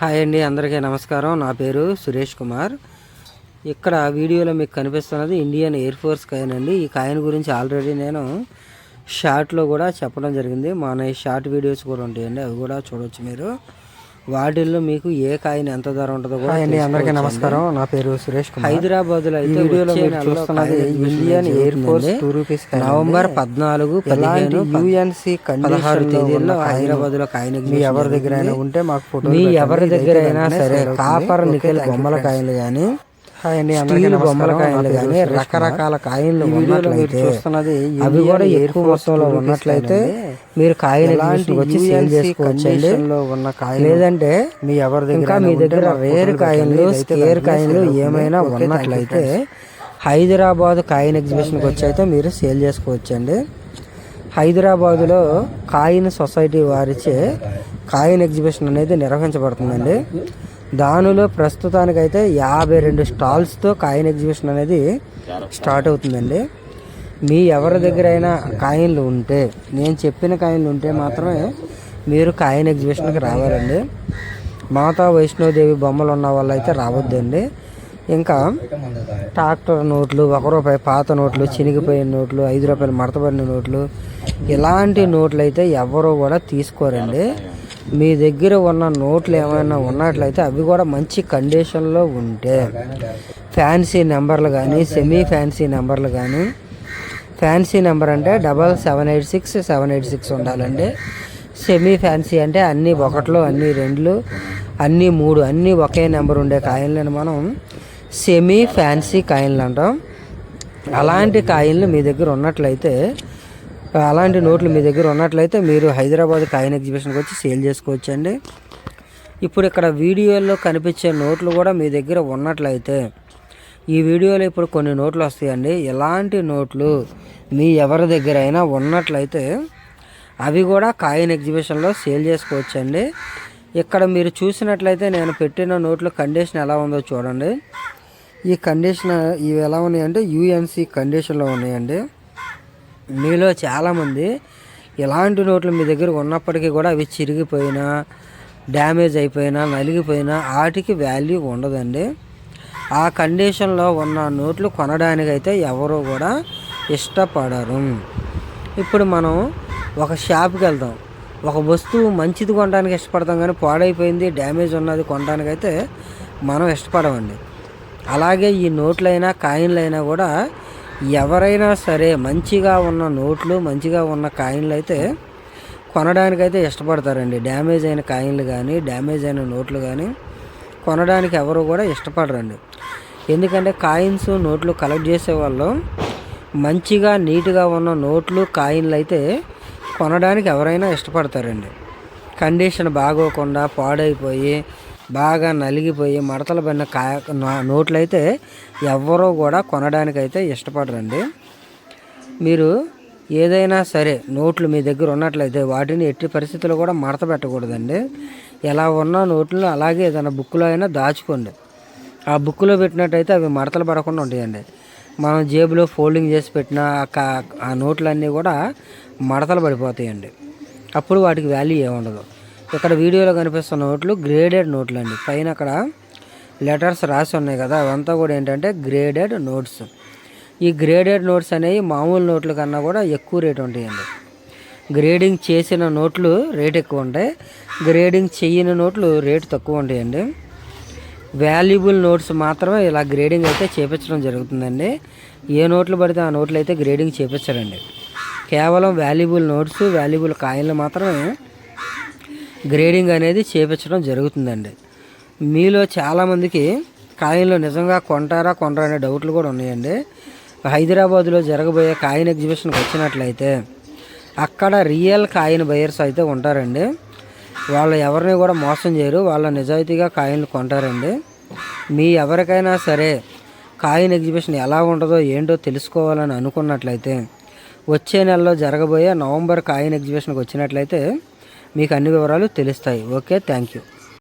Hi అండి అందరికీ నమస్కారం. నా పేరు సురేష్ కుమార్. ఇక్కడ వీడియోలో మీకు కనిపిస్తున్నది ఇండియన్ ఎయిర్ ఫోర్స్ కాయిన్ అండి. ఈ కాయిన్ గురించి ఆల్రెడీ నేను షార్ట్లో కూడా చెప్పడం జరిగింది. మన షార్ట్ వీడియోస్ కూడా ఉంటాయండి అవి కూడా చూడవచ్చు మీరు. వాటిల్లో మీకు ఏ కాయిన్ ఎంత ధర ఉంటుందో కూడా అండి అందరికీ. నమస్కారం నా పేరు సురేష్ కుమార్ హైదరాబాద్లో అయితే వీడియోలో మీరు చూస్తున్నది Indian air force. Two rupees November పద్నాలుగు పదిహేను పద్- యుఎన్సి పదహారు తేదీల్లో హైదరాబాద్లో కాయిన్ మీ ఎవరి దగ్గర అయినా. ఉంటే మాకు ఫోటో మీ ఎవరి దగ్గర అయినా సరే కాపర్ నికెల్ బొమ్మల కాయలు కానీ హాయ్ అండి అందరికీ స్టీల్. బొమ్మల కాయలు కానీ రకరకాల ఉన్నట్లయితే చూస్తున్నది అవి కూడా ఎక్కువ మొత్తంలో ఉన్నట్లయితే మీరు ఎగ్జిబిషన్ వచ్చి సేల్ చేసుకోవచ్చండి ఉన్న కాయిన్ లేదంటే మీ ఎవరి దగ్గర మీ దగ్గర రేర్. ఇదైతే స్కేర్ అవుతుంది. ఏమైనా ఉన్నట్లయితే. హైదరాబాద్ కాయిన్ ఎగ్జిబిషన్కి వచ్చి అయితే మీరు సేల్ చేసుకోవచ్చండి హైదరాబాదులో కాయిన్ సొసైటీ వారిచే కాయిన్ ఎగ్జిబిషన్ అనేది నిర్వహించబడుతుందండి దానిలో ప్రస్తుతానికైతే యాభై రెండు స్టాల్స్తో కాయిన్ ఎగ్జిబిషన్ అనేది స్టార్ట్ అవుతుందండి. మీ ఎవరి దగ్గర అయినా కాయిన్లు ఉంటే నేను చెప్పిన కాయిన్లు ఉంటే మాత్రమే మీరు కాయిన్ ఎగ్జిబిషన్కి రావాలండి. మాతా వైష్ణోదేవి బొమ్మలు ఉన్న వాళ్ళు అయితే రావద్దండి. ఇంకా ట్రాక్టర్ నోట్లు ఒక రూపాయి పాత నోట్లు చినిగిపోయిన నోట్లు ఐదు రూపాయలు మడతపడిన నోట్లు ఇలాంటి నోట్లు అయితే ఎవరు కూడా తీసుకోరండి. మీ దగ్గర ఉన్న నోట్లు ఏమైనా ఉన్నట్లయితే అవి కూడా మంచి కండిషన్లో ఉంటే ఫ్యాన్సీ నెంబర్లు కానీ సెమీ ఫ్యాన్సీ నెంబర్లు కానీ ఫ్యాన్సీ నెంబర్ అంటే double seven eight six seven eight six ఉండాలండి. సెమీ ఫ్యాన్సీ అంటే అన్నీ ఒకట్లు అన్నీ రెండులు అన్నీ మూడు అన్నీ ఒకే నెంబర్ ఉండే కాయిన్లను మనం సెమీ ఫ్యాన్సీ కాయిన్లు అంటాం. అలాంటి కాయిన్లు మీ దగ్గర ఉన్నట్లయితే అలాంటి నోట్లు మీ దగ్గర ఉన్నట్లయితే మీరు హైదరాబాద్ కాయిన్ ఎగ్జిబిషన్కి వచ్చి సేల్ చేసుకోవచ్చండి. ఇప్పుడు ఇక్కడ వీడియోలో కనిపించే నోట్లు కూడా మీ దగ్గర ఉన్నట్లయితే ఈ వీడియోలో ఇప్పుడు కొన్ని నోట్లు వస్తాయండి. ఎలాంటి నోట్లు మీ ఎవరి దగ్గర అయినా ఉన్నట్లయితే అవి కూడా కాయిన్ ఎగ్జిబిషన్లో సేల్ చేసుకోవచ్చండి. ఇక్కడ మీరు చూసినట్లయితే నేను పెట్టిన నోట్ల కండిషన్ ఎలా ఉందో చూడండి. ఈ కండిషన్ ఇవి ఎలా ఉన్నాయంటే యూఎన్సీ కండిషన్లో ఉన్నాయండి. మీలో చాలామంది ఎలాంటి నోట్లు మీ దగ్గర ఉన్నప్పటికీ కూడా అవి చిరిగిపోయినా డ్యామేజ్ అయిపోయినా నలిగిపోయినా వాటికి వాల్యూ ఉండదండి. ఆ కండిషన్లో ఉన్న నోట్లు కొనడానికైతే ఎవరు కూడా ఇష్టపడరు. ఇప్పుడు మనం ఒక షాప్కి వెళ్తాం ఒక వస్తువు మంచిది కొనడానికి ఇష్టపడతాం కానీ పాడైపోయింది డ్యామేజ్ ఉన్నది కొనడానికైతే మనం ఇష్టపడమండి. అలాగే ఈ నోట్లైనా కాయిన్లైనా కూడా ఎవరైనా సరే మంచిగా ఉన్న నోట్లు మంచిగా ఉన్న కాయిన్లు అయితే కొనడానికైతే ఇష్టపడతారండి. డ్యామేజ్ అయిన కాయిన్లు కానీ డ్యామేజ్ అయిన నోట్లు కానీ కొనడానికి ఎవరు కూడా ఇష్టపడరండి. ఎందుకంటే కాయిన్స్ నోట్లు కలెక్ట్ చేసే వాళ్ళు మంచిగా నీట్గా ఉన్న నోట్లు కాయిన్లు అయితే కొనడానికి ఎవరైనా ఇష్టపడతారండి. కండిషన్ బాగోకుండా పాడైపోయి బాగా నలిగిపోయి మడతలు పడిన కా నా- నోట్లయితే ఎవ్వరూ కూడా కొనడానికైతే ఇష్టపడరండి. మీరు ఏదైనా సరే నోట్లు మీ దగ్గర ఉన్నట్లయితే వాటిని ఎట్టి పరిస్థితుల్లో కూడా మడత పెట్టకూడదండి. ఎలా ఉన్న నోట్లు అలాగే ఏదైనా బుక్లో అయినా దాచుకోండి. ఆ బుక్లో పెట్టినట్టయితే అవి మడతలు పడకుండా ఉంటాయండి. మనం జేబులో ఫోల్డింగ్ చేసి పెట్టిన ఆ కా- ఆ నోట్లన్నీ కూడా మడతలు పడిపోతాయండి. అప్పుడు వాటికి వాల్యూ ఏముండదు. ఇక్కడ వీడియోలో కనిపిస్తున్న నోట్లు గ్రేడెడ్ నోట్లు అండి. పైన అక్కడ లెటర్స్ రాసి ఉన్నాయి కదా అవంతా కూడా ఏంటంటే గ్రేడెడ్ నోట్స్ ఈ గ్రేడెడ్ నోట్స్ అనేవి మామూలు నోట్ల కన్నా కూడా ఎక్కువ రేట్ ఉంటాయండి. గ్రేడింగ్ చేసిన నోట్లు రేట్ ఎక్కువ ఉంటాయి. గ్రేడింగ్ చేయని నోట్లు రేట్ తక్కువ ఉంటాయండి. వాల్యుబుల్ నోట్స్ మాత్రమే ఇలా గ్రేడింగ్ అయితే చేపించడం జరుగుతుందండి. ఏ నోట్లు పడితే ఆ నోట్లు అయితే గ్రేడింగ్ చేపించరండి. కేవలం వాల్యుబుల్ నోట్స్ వాల్యుబుల్ కాయిన్లు మాత్రమే గ్రేడింగ్ అనేది చేపించడం జరుగుతుందండి. మీలో చాలామందికి కాయిన్లు నిజంగా కొంటారా కొంటారా అనే డౌట్లు కూడా ఉన్నాయండి. హైదరాబాద్లో జరగబోయే కాయిన్ ఎగ్జిబిషన్కి వచ్చినట్లయితే అక్కడ రియల్ కాయిన్ బయర్స్ అయితే ఉంటారండి. వాళ్ళు ఎవరిని కూడా మోసం చేయరు వాళ్ళ నిజాయితీగా కాయిన్లు కొంటారండి. మీ ఎవరికైనా సరే కాయిన్ ఎగ్జిబిషన్ ఎలా ఉంటుందో ఏంటో తెలుసుకోవాలని అనుకున్నట్లయితే వచ్చే నెలలో జరగబోయే నవంబర్ కాయిన్ ఎగ్జిబిషన్కి వచ్చినట్లయితే మీకు అన్ని వివరాలు తెలుస్తాయి. Okay thank you